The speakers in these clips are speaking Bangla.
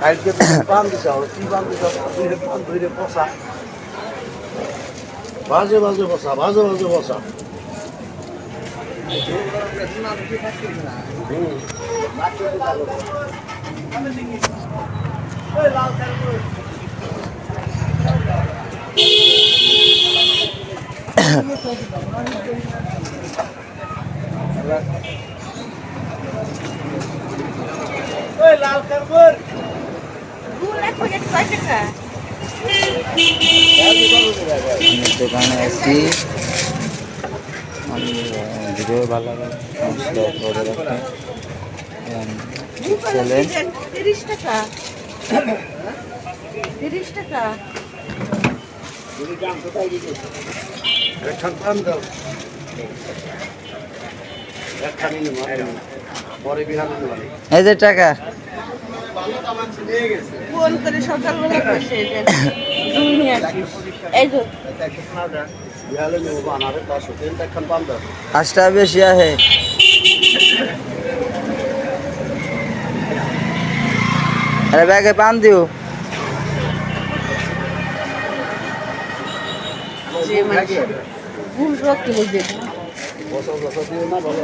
কালকে তুমি পান দিছ কি পান দিছ? দুই পান ধরে বসা বাজে বাজে বসা বাজে বাজে বসা হুম। গুড় কয় টাকা আমি দোকানে আছি। আমি ভিডিও ভালো লাগে তিরিশ টাকা। টাকা। এই যে টাকা। ফোন করে সকালবেলা বসে দুই নিয়ে আসিস এই তো পাঁচটা বেশি আহে। আরে ব্যাগে পান দিও। মানে রক্ত বুঝে বছর না। ভালো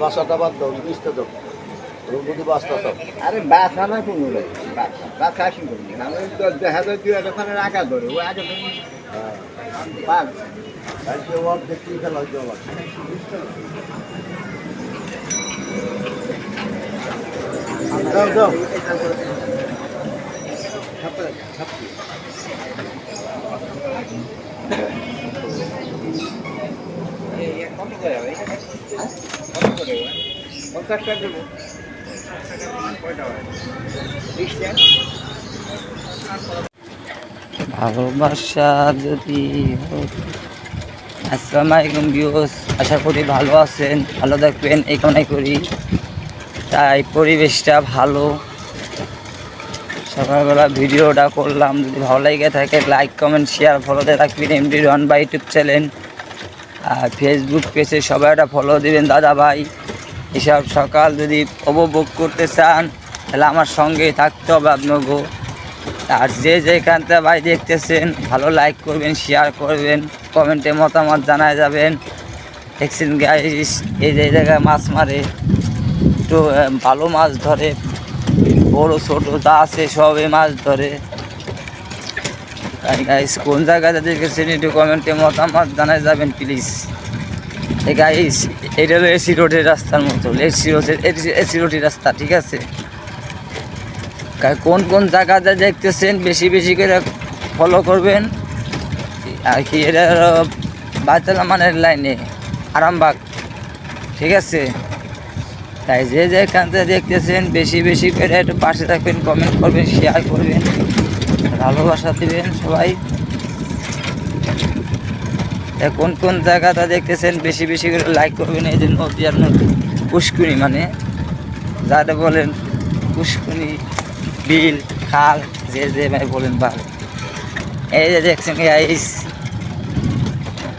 বাসাটা বাদ দাও বিশটা দাও। রঘুপতি বাসটা সব আরে বাসা না কোনো বাসা বাসা কি করবি আমি তো দেখা যায় তুই এতক্ষণে রাখা ধরে ও আগে তুমি পাক কালকে ওয়ার্ড দেখি খেলা দাও দাও ভালোবাসা যদি। আসসালামু আলাইকুম আশা করি ভালো আছেন, ভালো থাকবেন, এই করি। তাই পরিবেশটা ভালো। সকালবেলা ভিডিওটা করলাম, যদি ভালো লাগে থাকে লাইক কমেন্ট শেয়ার ফলোতে রাখবেন MD Ron by YouTube channel R Facebook পেজে সবাই একটা ফলো দিবেন, দাদা ভাই। এসব সকাল যদি উপভোগ করতে চান, তাহলে আমার সঙ্গে থাকতে হবে আপনাকে। আর যে যেখান থেকে ভাই দেখতেছেন, ভালো লাইক করবেন শেয়ার করবেন কমেন্টে মতামত জানায় যাবেন। দেখছেন গাইস এই যে জায়গায় মাছ মারে, একটু ভালো মাছ ধরে, বড় ছোট যা আছে সবই মাছ ধরে। গাইস কোন জায়গাতে দেখেছেন, একটু কমেন্টে মতামত জানায় যাবেন প্লিজ এই গাইস এটা হলো এসি রোডের রাস্তার মতো। এসি রোডের এসি রোডের রাস্তা, ঠিক আছে? কোন কোন জায়গাতে দেখতেছেন, বেশি বেশি করে ফলো করবেন। আর কি, এটা হলো মানের লাইনে, আরামবাগ, ঠিক আছে? তাই যে যেখান থেকে দেখতেছেন, বেশি বেশি করে একটু পাশে থাকবেন কমেন্ট করবেন শেয়ার করবেন, ভালোবাসা দেবেন সবাই। কোন কোন জায়গাটা দেখতেছেন, বেশি বেশি করে লাইক করবেন, এই যে নদী আর নদী পুষ্কুনি মানে? যাতে বলেন পুষ্কুনি বিল, খাল, যে যে ভাই বলেন ভালো এই যে দেখছেন গাইস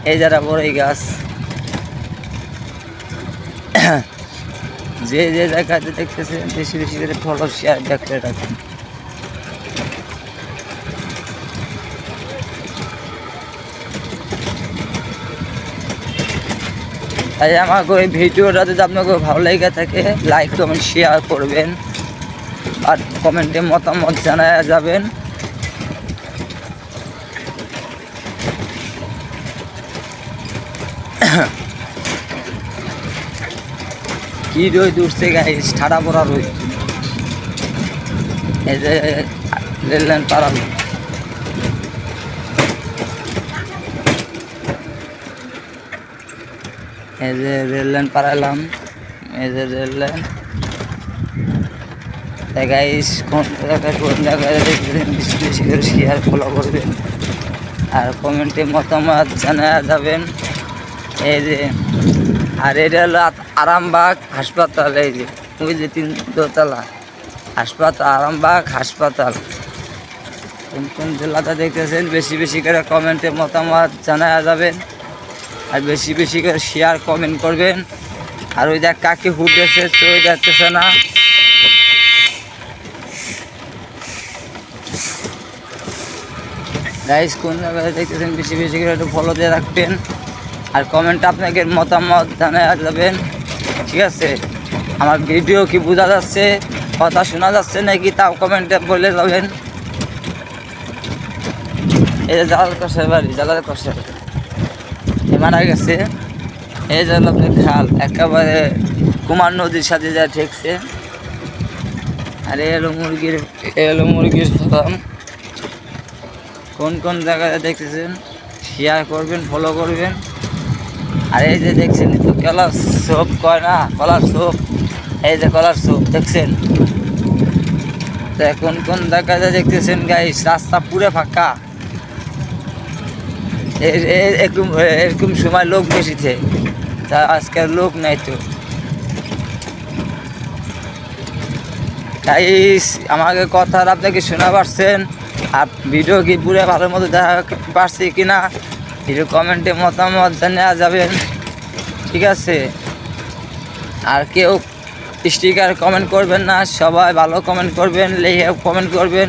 এই যারা বড়ই গাছ, যে যে জায়গাতে দেখতেছেন, বেশি বেশি করে ফলো শেয়ার দেখতে রাখেন তাই আমাকে ওই ভিডিওটা যদি আপনাকে ভালো লেগে থাকে লাইক কমেন্ট শেয়ার করবেন। আর কমেন্টে মতামত জানায় যাবেন। কি রোদ উঠছে গাইস ঠাডা পড়া রোদ। এই যে রেল লাইন পারালো এই যে রেল লাইন পারালাম এই যে রেল লাইন গাইস কোন জায়গায় কোন দেখবেন? বেশি বেশি করে শেয়ার ফলো করবেন। আর কমেন্টে মতামত জানা যাবেন। এই যে, আর এটা হলো আরামবাগ হাসপাতাল, এই যে, ওই যে তিন দোতলা। হাসপাতাল, আরামবাগ হাসপাতাল। কোন কোন জেলাটা দেখতেছেন? বেশি বেশি করে কমেন্টে মতামত জানা যাবেন। আর বেশি বেশি করে শেয়ার কমেন্ট করবেন। আর ওই দেখ কাকে হুটেছে তো ওই যাচ্ছে না। গাইস কোন জায়গায় দেখতেছেন, বেশি বেশি করে একটু ফলো দিয়ে রাখবেন। আর কমেন্ট আপনাকে মতামত জানিয়ে যাবেন ঠিক আছে? আমার ভিডিও কি বোঝা যাচ্ছে, কথা শোনা যাচ্ছে নাকি তাও কমেন্টে বলে যাবেন। এই জালাল কষার বাড়ি জালাল কষার মারা গেছে। এই যে আপনি খাল, একেবারে কুমার নদীর সাথে যা ঠেকছে। আর এই হলো মুরগির এ হলো মুরগির ফার্ম কোন কোন জায়গায় দেখতেছেন শেয়ার করবেন ফলো করবেন। আর এই যে দেখছেন তো কলার সোপ কয় না? কলার সোপ এই যে কলার সোপ দেখছেন? তো কোন কোন জায়গায় দেখতেছেন গাইস রাস্তা পুরো ফাঁকা। এরকম এরকম সময় লোক বেশিছে তা আজকাল লোক নাই তো। তাই আমাকে কথা আপনাকে শোনা পারছেন? আর ভিডিও কি পুরো ভালো মতো দেখা পারছি কি না? ভিডিও কমেন্টে মতামত জানিয়ে যাবেন। ঠিক আছে? আর কেউ স্টিকার কমেন্ট করবেন না, সবাই ভালো কমেন্ট করবেন, লেখে কমেন্ট করবেন।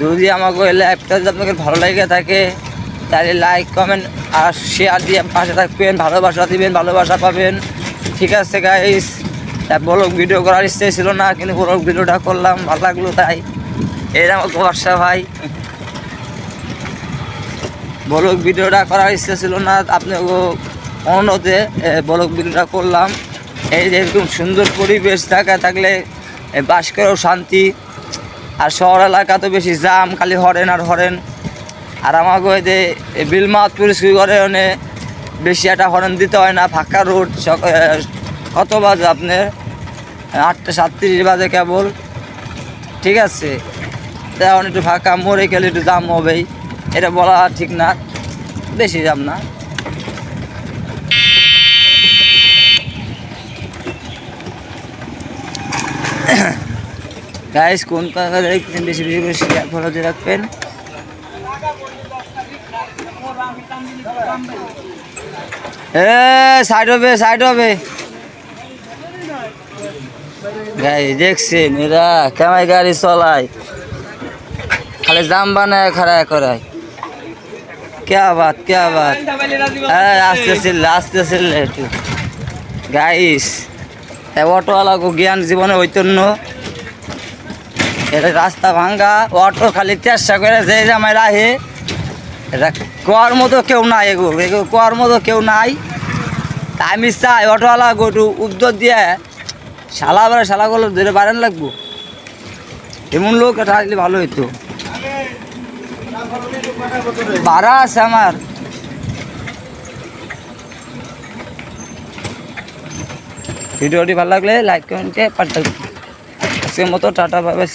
যদি আমাকে লাইভটা যদি আপনাকে ভালো লেগে থাকে তাহলে লাইক কমেন্ট আর শেয়ার দিয়ে পাশে থাকবেন, ভালোবাসা দিবেন, ভালোবাসা পাবেন। ঠিক আছে গাইস ব্লগ ভিডিও করার ইচ্ছে ছিল না, কিন্তু ব্লগ ভিডিওটা করলাম, ভালো লাগল তাই। এরকম বর্ষা ভাই। ব্লগ ভিডিওটা করার ইচ্ছে ছিল না, আপনি অনুরোধে ব্লগ ভিডিওটা করলাম। এই এরকম সুন্দর পরিবেশ থাকা থাকলে বাস করেও শান্তি। আর শহর এলাকা তো বেশি জাম, খালি হরেন আর হরেন। আর আমাকে ওই যে এ বিলমাতপুর ঘরে ওনে বেশি একটা হরেন দিতে হয় না, ফাঁকা রোড কত বাজে আপনার? আটটা সাতত্রিশ বাজে কেবল। ঠিক আছে? তা এখন একটু ফাঁকা, মরে গেলে একটু দাম হবেই। এটা বলা ঠিক না, বেশি দাম না। গাইস কোন কোন দেখছেন বেশি বেশি করে শেয়ার ফলো দিয়ে রাখবেন। এ সাইড হবে সাইড হবে গাই দেখছেন এরা কেমাই গাড়ি চলায় খালি জাম বানায় খাড়া করায় क्या बात क्या बात হ্যাঁ আস্তে চিল্লে আস্তে চিল্লে একটু গাইস অটোওয়ালা গো জ্ঞান জীবনে ঐতন্য এটা রাস্তা ভাঙ্গা অটো খালি চেষ্টা করে যে জামাই রাহে এটা কোয়ার মতো কেউ নাই এগো এগো কোয়ার মতো কেউ নাই। তা আমি চাই অটোওয়ালা গো একটু উদ্যোগ দিয়ে। শালা বেড়া শালাগুলো ধরে বাড়ান লাগবো? এমন লোক এটা আসলে ভালো হইতো ভাড়া আছে আমার ভিডিওটি ভালো লাগলে, লাইক কমেন্টে পাল্টা আজকের মতো টাটা পাবে